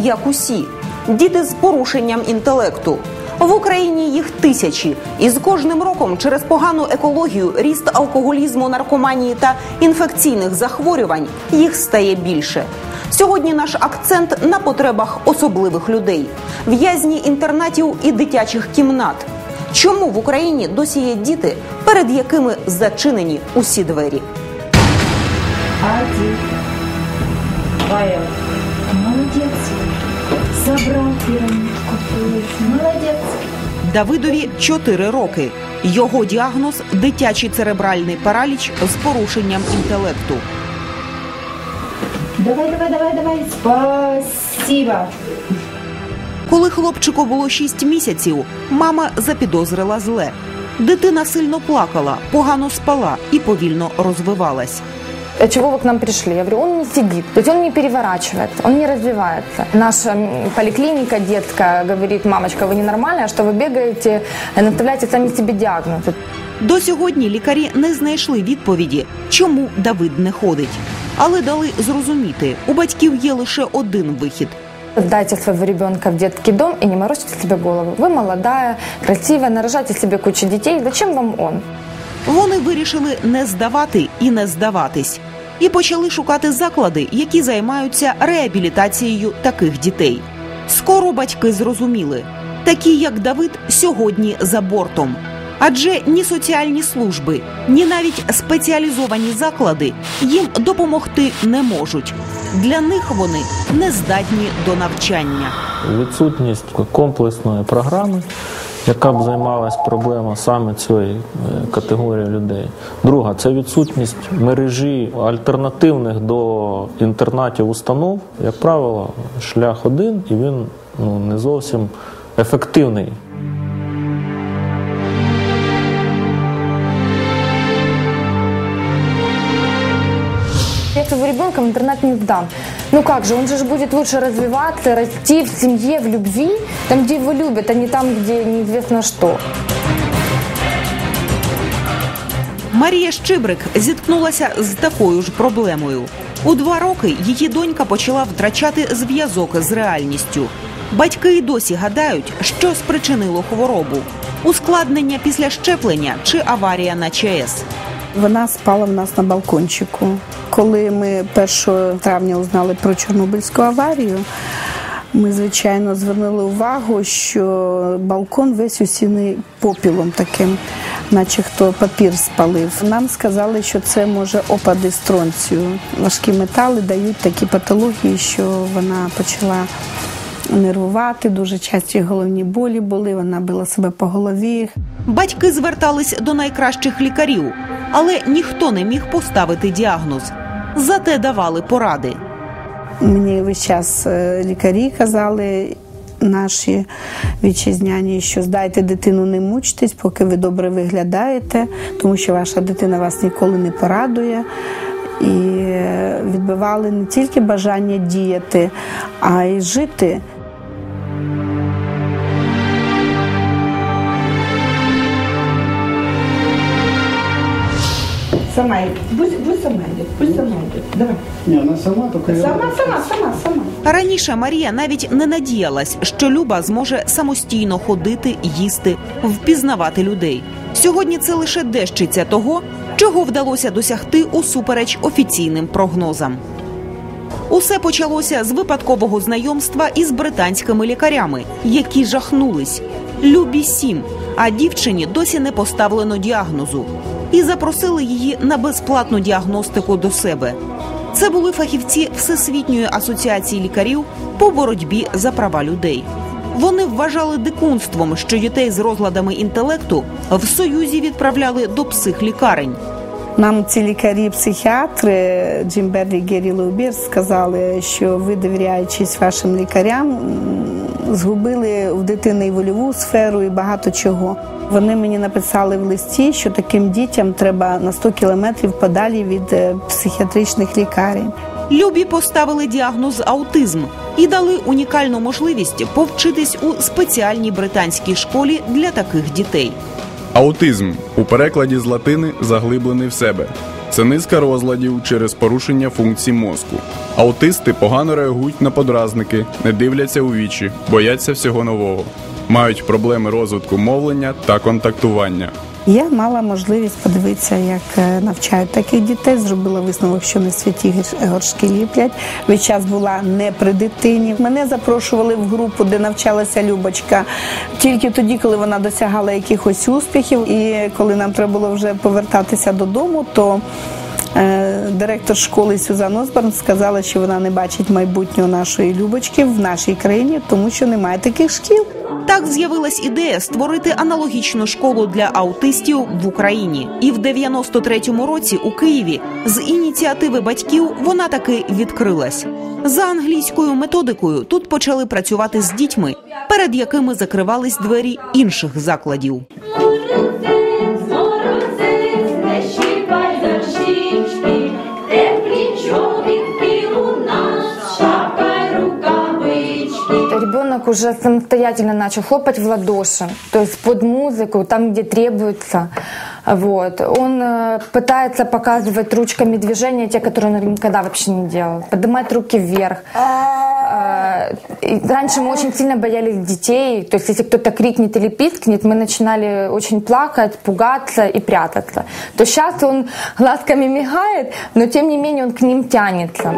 як усі, діти з порушенням інтелекту. В Україні їх тисячі, і з кожним роком через погану екологію, ріст алкоголізму, наркоманії та інфекційних захворювань їх стає більше. Сьогодні наш акцент на потребах особливих людей, в'язні інтернатів і дитячих кімнат. Чому в Україні досі є діти, перед якими зачинені усі двері? Один. Павел. Молодец. Собрал Давидові 4 роки. Його діагноз дитячий церебральний параліч з порушенням інтелекту. Давай, давай, давай, давай. Спасибо. Коли хлопчику було 6 місяців, мама запідозрила зле. Дитина сильно плакала, погано спала і повільно розвивалась. «А чего вы к нам пришли? Я говорю, он не сидит, то есть он не переворачивает, он не развивается. Наша м, поликлиника, детка, говорит, мамочка, вы ненормальная, что вы бегаете, э, наставляете сами себе диагноз. До сьогодні лікарі не знайшли відповіді, чому Давид не ходить. Але дали зрозуміти, у батьків є лише один вихід Сдайте своего ребенка в детский дом и не морочите себе голову. Вы молодая, красивая, нарожайте себе кучу детей. Зачем вам он? Вони вирішили не здавати і не здаватись, і почали шукати заклади, які займаються реабілітацією таких дітей. Скоро батьки зрозуміли, такі як Давид сьогодні за бортом. Адже ні соціальні служби, ні навіть спеціалізовані заклади їм допомогти не можуть. Для них вони не здатні до навчання. відсутність комплексної програми, яка б займалась проблемою саме цієї е, категорії людей. Друга це відсутність мережі альтернативних до інтернатів установ. Як правило, шлях один і він ну, не зовсім ефективний. Я своего ребенка в интернат не сдам. Ну как же, он же будет лучше развиваться, расти в семье, в любви, там, где его любят, а не там, где неизвестно что. Марія Щибрик зіткнулася з такою ж проблемою. У два роки її донька почала втрачати зв'язок з реальністю. Батьки й досі гадають, що спричинило хворобу: ускладнення після щеплення чи аварія на ЧАЕС. Вона спала в нас на балкончику. Коли ми 1 травня узнали про Чорнобильську аварію, ми, звичайно, звернули увагу, що балкон весь усіний попілом таким, наче хто папір спалив. Нам сказали, що це може опади стронцію. Важкі метали дають такі патології, що вона почала нервувати, дуже часті головні болі були, вона била себе по голові. Батьки звертались до найкращих лікарів, але ніхто не міг поставити діагноз. Зате давали поради. Мені весь час е, лікарі казали. Наші вітчизняні, що здайте дитину, не мучтесь, поки ви добре виглядаєте, тому що ваша дитина вас ніколи не порадує. І е, відбивали не тільки бажання діяти, а й жити. Сама, пусть, пусть сама идет, пусть сама идет. Давай. Не, она сама, только я... Сама, сама, сама, сама. Раніше Марія навіть не надіялась, що Люба зможе самостійно ходити, їсти, впізнавати людей. Сьогодні це лише дещиця того, чого вдалося досягти усупереч офіційним прогнозам. Усе почалося з випадкового знайомства із британськими лікарями, які жахнулись. Любі сім, а дівчині досі не поставлено діагнозу. І запросили її на безплатну діагностику до себе. Це були фахівці Всесвітньої асоціації лікарів по боротьбі за права людей. Вони вважали дикунством, що дітей з розладами інтелекту в союзі відправляли до психлікарень. Нам ці лікарі-психіатри Джимберлі Гері Леубір сказали, що ви, довіряючись вашим лікарям, згубили в дитини і вольову сферу, і багато чого. Вони мені написали в листі, що таким дітям треба на 100 кілометрів подалі від е, психіатричних лікарень. Любі поставили діагноз аутизм і дали унікальну можливість повчитись у спеціальній британській школі для таких дітей. Аутизм у перекладі з латини заглиблений в себе. Це низка розладів через порушення функцій мозку. Аутисти погано реагують на подразники, не дивляться у вічі, бояться всього нового, мають проблеми розвитку мовлення та контактування. Я мала можливість подивитися, як е, навчають таких дітей. Зробила висновок, що не святі горшки ліплять. Весь час була не при дитині. Мене запрошували в групу, де навчалася Любочка, тільки тоді, коли вона досягала якихось успіхів. І коли нам треба було вже повертатися додому, то директор школи Сюзан Осборн сказала, що вона не бачить майбутнього нашої Любочки в нашій країні, тому що немає таких шкіл. Так з'явилась ідея створити аналогічну школу для аутистів в Україні. І в 93-му році у Києві з ініціативи батьків вона таки відкрилась. За англійською методикою тут почали працювати з дітьми, перед якими закривались двері інших закладів. Уже самостоятельно начал хлопать в ладоши, то есть под музыку, там, где требуется. Вот. Он э, пытается показывать ручками движения, те, которые он никогда вообще не делал. Поднимать руки вверх. Э, раньше мы очень сильно боялись детей. То есть, если кто-то крикнет или пискнет, мы начинали очень плакать, пугаться и прятаться. То сейчас он глазками мигает, но тем не менее он к ним тянется.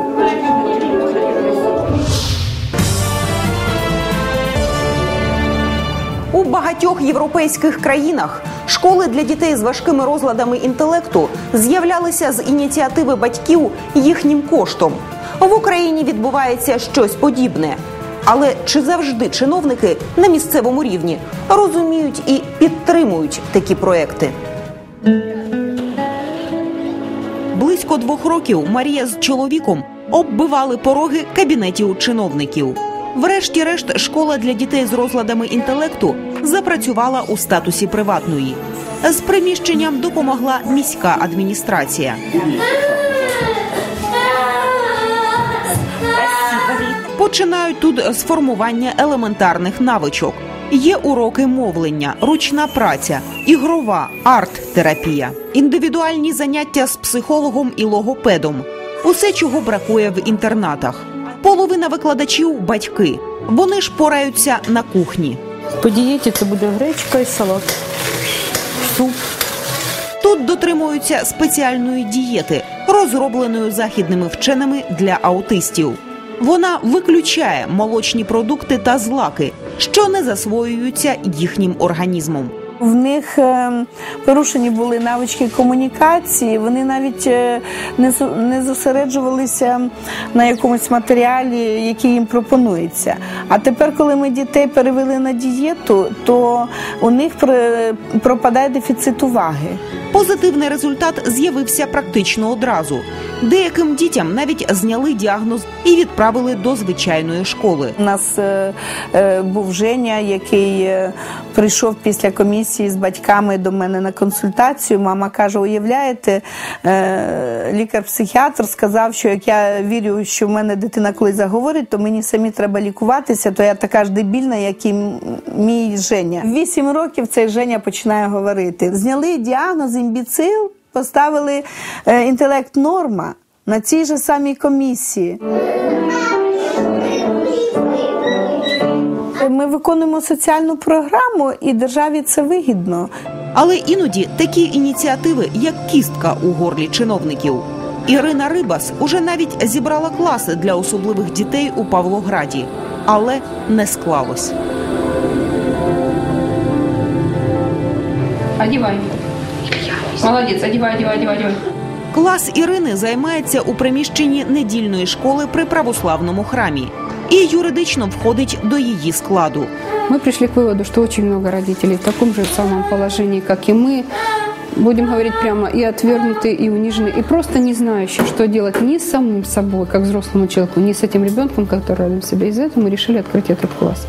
Європейських країнах школи для дітей з важкими розладами інтелекту з'являлися з ініціативи батьків їхнім коштом. В Україні відбувається щось подібне. Але чи завжди чиновники на місцевому рівні розуміють і підтримують такі проекти? Близько двох років Марія з чоловіком оббивали пороги кабінетів чиновників. Врешті-решт, школа для дітей з розладами інтелекту запрацювала у статусі приватної. З приміщенням допомогла міська адміністрація. Починають тут з формування елементарних навичок. Є уроки мовлення, ручна праця, ігрова, арт-терапія, індивідуальні заняття з психологом і логопедом. Усе, чого бракує в інтернатах. Половина викладачів батьки. Вони ж пораються на кухні. По дієті це буде гречка і салат. Суп. Тут дотримуються спеціальної дієти, розробленої західними вченими для аутистів. Вона виключає молочні продукти та злаки, що не засвоюються їхнім організмом. В них е, порушені були навички комунікації. Вони навіть е, не зосереджувалися на якомусь матеріалі, який їм пропонується. А тепер, коли ми дітей перевели на дієту, то у них пропадає дефіцит уваги. Позитивний результат з'явився практично одразу. Деяким дітям навіть зняли діагноз і відправили до звичайної школи. У нас е, е, був Женя, який е, прийшов після комісії з батьками до мене на консультацію. Мама каже: уявляєте, лікар-психіатр сказав, що як я вірю, що в мене дитина колись заговорить, то мені самі треба лікуватися, то я така ж дебільна, як і мій Женя. Вісім років цей Женя починає говорити. Зняли діагноз імбіцил, поставили е, інтелект норма на цій же самій комісії. Ми виконуємо соціальну програму, і державі це вигідно. Але іноді такі ініціативи, як кістка у горлі чиновників. Ірина Рибас уже навіть зібрала класи для особливих дітей у Павлограді, але не склалось. Одевай. Молодец, одевай, одевай, одевай, одевай. Клас Ірини займається у приміщенні недільної школи при православному храмі і юридично входить до її складу. Мы пришли к выводу, что очень много родителей в таком же самом положении, как и мы, будем говорить прямо, и отвергнуты, и унижены, и просто не знающие, что делать ни с самим собой, как взрослому человеку, ни с этим ребенком, который рядом с себя. Из-за этого мы решили открыть этот класс.